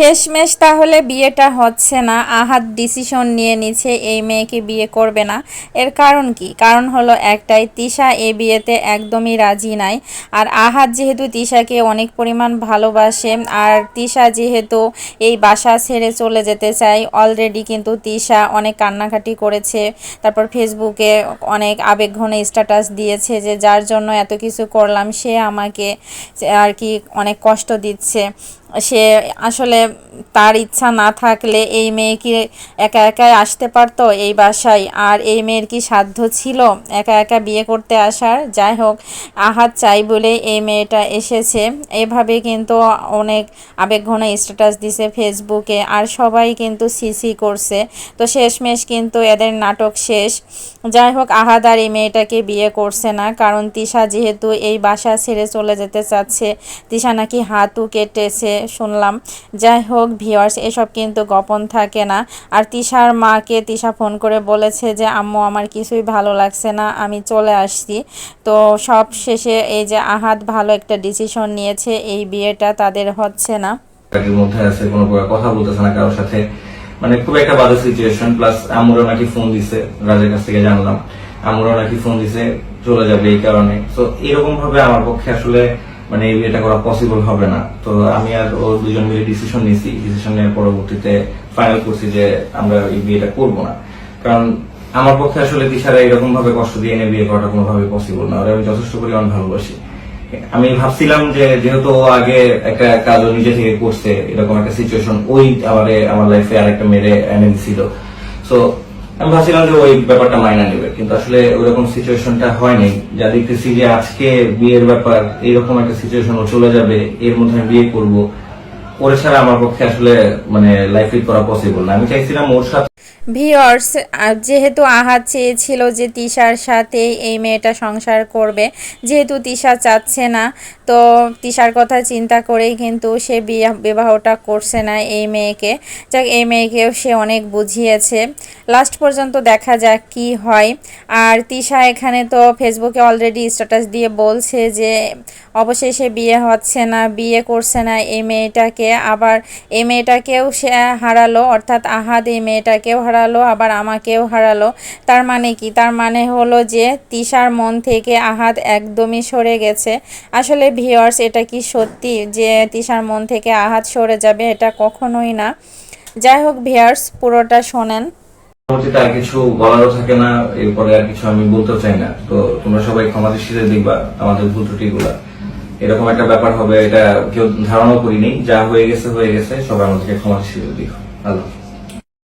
শেষমেশ তাহলে বিয়েটা হচ্ছে না। আহাত ডিসিশন নিয়ে নিচ্ছে, এই মেয়েকে বিয়ে করবে না। এর কারণ কি? কারণ হলো একটাই, তিশা এই বিয়েতে একদমই রাজি নাই। আর আহাত যেহেতু তিশাকে অনেক পরিমাণ ভালোবাসে, আর তিশা যেহেতু এই বাসা ছেড়ে চলে যেতে চায় অলরেডি কিন্তু তিশা অনেক কান্নাকাটি করেছে। তারপর ফেসবুকে অনেক আবেগঘন স্ট্যাটাস দিয়েছে যে, যার জন্য এত কিছু করলাম, সে আমাকে আর কি অনেক কষ্ট দিচ্ছে। সে আসলে তার ইচ্ছা না থাকলে এই মেয়ে কি একা একাই আসতে পারতো এই বাসায়? আর এই মেয়ের কি সাধ্য ছিল একা একা বিয়ে করতে আসার? যাই হোক, আহাত চাই বলে এই মেয়েটা এসেছে। এভাবে কিন্তু অনেক আবেগঘন স্ট্যাটাস দিছে ফেসবুকে আর সবাই কিন্তু সিসি করছে। তো শেষমেশ কিন্তু এদের নাটক শেষ। যাই হোক আহাদ আর এই মেয়েটাকে বিয়ে করছে না। কারণ তিশা যেহেতু এই বাসা ছেড়ে চলে যেতে চাচ্ছে, তিশা নাকি হাতও কেটেছে শুনলাম। যাই হোক ভিওয়ার্স এসব কিন্তু গোপন থাকে না। আর তিশার মাকে তিশা ফোন করে বলেছে যে, আম্মু, আমার কিছুই ভালো লাগছে না, আমি চলে আসছি। তো সব শেষে এই যে আহাত ভালো একটা ডিসিশন নিয়েছে, এই বিয়েটা তাদের হচ্ছে না। কথা বলতেছে না কারোর সাথে। মানে খুব একটা বাজে সিচুয়েশন প্লাস আমুরও নাকি ফোন দিছে, রাজের কাছ থেকে জানলাম। আমুরও নাকি ফোন দিছে, চলে যাবে এই কারণে। তো এরকম ভাবে আমার পক্ষে আসলে মানে বিয়েটা করা পসিবল হবে না। তো আমি আর ও দুজন মিলে ডিসিশন ডিসিশন নেওয়ার পরবর্তীতে ফাইনাল করছি যে আমরা এই বিয়েটা করব না। কারণ আমার পক্ষে আসলে দিশারা এরকম ভাবে কষ্ট দিয়ে এনে বিয়ে করাটা কোনোভাবে পসিবল না। আমি যথেষ্ট পরিমাণ ভালোবাসি। আমি ভাবছিলাম যে যেহেতু ও আগে একটা কাজও নিজে থেকে করছে, এরকম একটা সিচুয়েশন ওই আমারে লাইফে আরেকটা মেরে এনে দিছিল। সো আমি যে ওই ব্যাপারটা মাইনা নেবে, কিন্তু আসলে ওইরকম সিচুয়েশনটা হয়নি। যা দেখতেছি যে আজকে বিয়ের ব্যাপার একটা সিচুয়েশন ও চলে যাবে, এর মধ্যে আমি বিয়ে করব। ছাড়া আমার পক্ষে আসলে মানে লাইফ করা পসিবল না। আমি চাইছিলাম ওর সাথে ভিওর্স যেহেতু আহাত চেয়েছিল যে তিশার সাথে এই মেয়েটা সংসার করবে, যেহেতু তিশা চাচ্ছে না তো তিশার কথা চিন্তা করেই কিন্তু সে বিবাহটা করছে না এই মেয়েকে। যাক, এই মেয়েকেও সে অনেক বুঝিয়েছে। লাস্ট পর্যন্ত দেখা যাক কি হয়। আর তিশা এখানে তো ফেসবুকে অলরেডি স্ট্যাটাস দিয়ে বলছে যে, অবশেষে বিয়ে হচ্ছে না, বিয়ে করছে না এই মেয়েটাকে। আবার এই মেয়েটাকেও সে হারালো, অর্থাৎ আহাদ এই মেয়েটাকেও হারালো, আবার আমাকেও হারালো। তার মানে কি? তার মানে হলো যে, তিশার মন থেকে আহাদ একদমই সরে গেছে। আসলে ভিওয়ার্স এটা কি সত্যি যে তিশার মন থেকে আহাদ সরে যাবে? এটা কখনোই না। যাই হোক ভিওয়ার্স পুরোটা শোনেন। আর কিছু বলারও থাকে না, এরপরে আর কিছু আমি বলতে চাই না। তো তোমরা সবাই ক্ষমা দৃষ্টিতে দেখবা আমাদের ভুল ত্রুটিগুলা। এরকম একটা ব্যাপার হবে, এটা কেউ ধারণাও করিনি। যা হয়ে গেছে হয়ে গেছে, সবাই আমাদেরকে ক্ষমা দৃষ্টিতে দিও আল্লাহ।